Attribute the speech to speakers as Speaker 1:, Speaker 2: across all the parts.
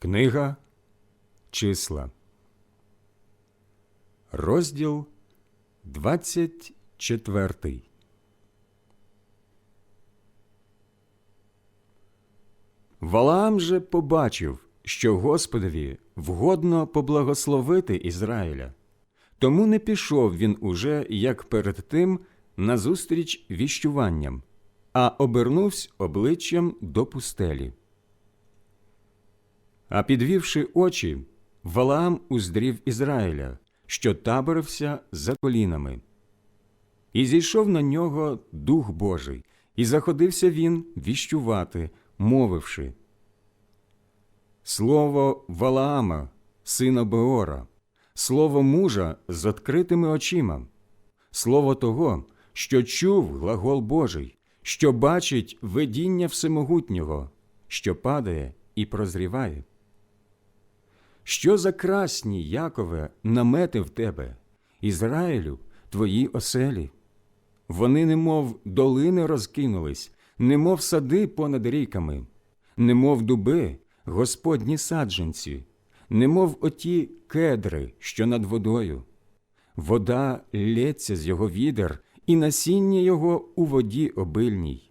Speaker 1: Книга Числа, розділ 24. Валаам же побачив, що Господові вгодно поблагословити Ізраїля. Тому не пішов він уже, як перед тим, назустріч віщуванням, а обернувся обличчям до пустелі. А підвівши очі, Валаам уздрів Ізраїля, що таборився за колінами. І зійшов на нього Дух Божий, і заходився він віщувати, мовивши. Слово Валаама, сина Беора, слово мужа з відкритими очима, слово того, що чув глагол Божий, що бачить видіння Всемогутнього, що падає і прозріває. Що за красні, Якове, намети в тебе, Ізраїлю, твої оселі? Вони, немов долини розкинулись, немов сади понад ріками, немов дуби, господні саджанці, немов оті кедри, що над водою. Вода лється з його відер, і насіння його у воді обильній.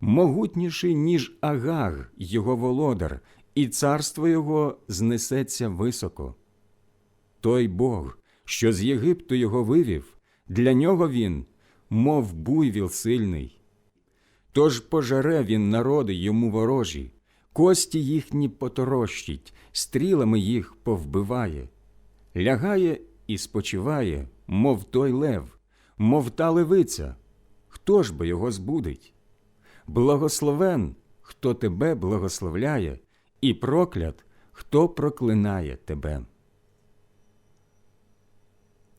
Speaker 1: Могутніший, ніж Агаг, його володар, і царство його знесеться високо. Той Бог, що з Єгипту його вивів, для нього він, мов буйвіл сильний. Тож пожере він народи йому ворожі, кості їхні поторощить, стрілами їх повбиває, лягає і спочиває, мов той лев, мов та левиця. Хто ж би його збудить? Благословен, хто тебе благословляє, і проклят, хто проклинає тебе.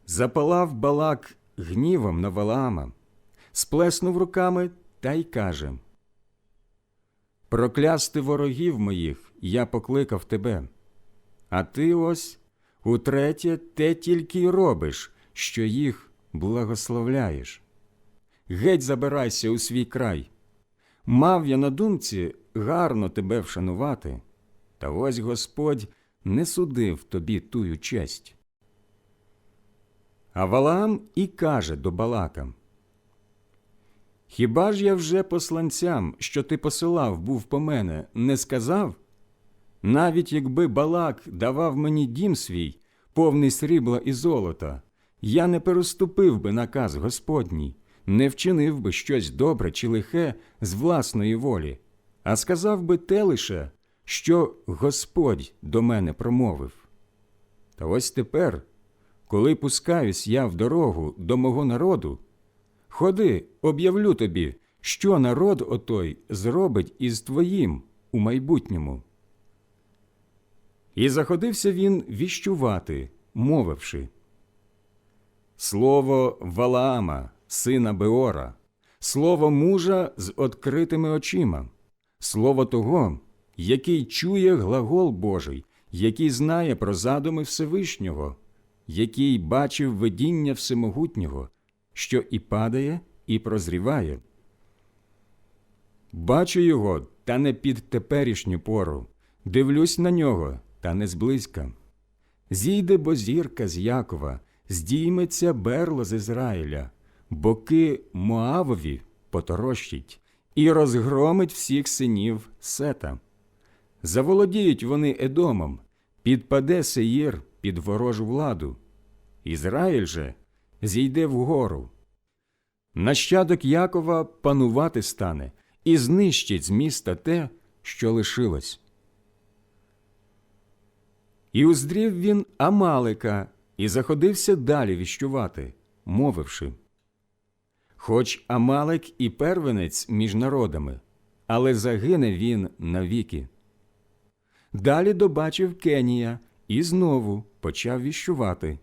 Speaker 1: Запалав балак гнівом на Валаама, сплеснув руками та й каже Проклясти ворогів моїх я покликав тебе, а ти ось утретє те тільки й робиш, що їх благословляєш. Геть забирайся у свій край. Мав я на думці гарно тебе вшанувати, та ось Господь не судив тобі тую честь. А Валаам і каже до Балака Хіба ж я вже посланцям, що ти посилав, був по мене, не сказав? Навіть якби Балак давав мені дім свій, повний срібла і золота, я не переступив би наказ Господній, не вчинив би щось добре чи лихе з власної волі, а сказав би те лише, що Господь до мене промовив. Та ось тепер, коли пускаюсь я в дорогу до мого народу, ходи, об'явлю тобі, що народ отой зробить із твоїм у майбутньому. І заходився він віщувати, мовивши Слово Валаама, сина Беора, слово мужа з відкритими очима, слово того, який чує глагол Божий, який знає про задуми Всевишнього, який бачив видіння Всемогутнього, що і падає, і прозріває. Бачу його, та не під теперішню пору, дивлюсь на нього, та не зблизька. Зійде бо зірка з Якова, здійметься берло з Ізраїля, боки Моавові поторощить і розгромить всіх синів сета. Заволодіють вони Едомом, підпаде Сеїр під ворожу владу. Ізраїль же зійде вгору. Нащадок Якова панувати стане і знищить з міста те, що лишилось. І уздрів він Амалика і заходився далі віщувати, мовивши Хоч Амалик і первенець між народами, але загине він навіки. Далі добачив Кенія і знову почав віщувати.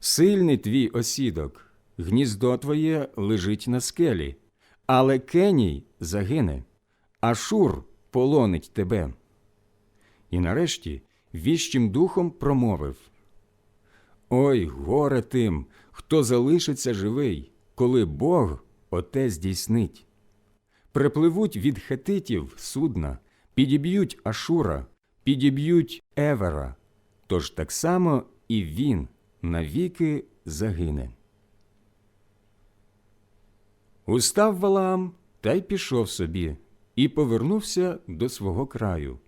Speaker 1: Сильний твій осідок, гніздо твоє лежить на скелі, але Кеній загине, а Шур полонить тебе. І нарешті віщим духом промовив Ой, горе тим, хто залишиться живий, коли Бог оте здійснить. Припливуть від хетитів судна, підіб'ють Ашура, підіб'ють Евера, тож так само і він навіки загине. Устав Валаам та й пішов собі, і повернувся до свого краю.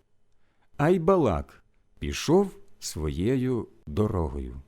Speaker 1: А й Балак пішов своєю дорогою.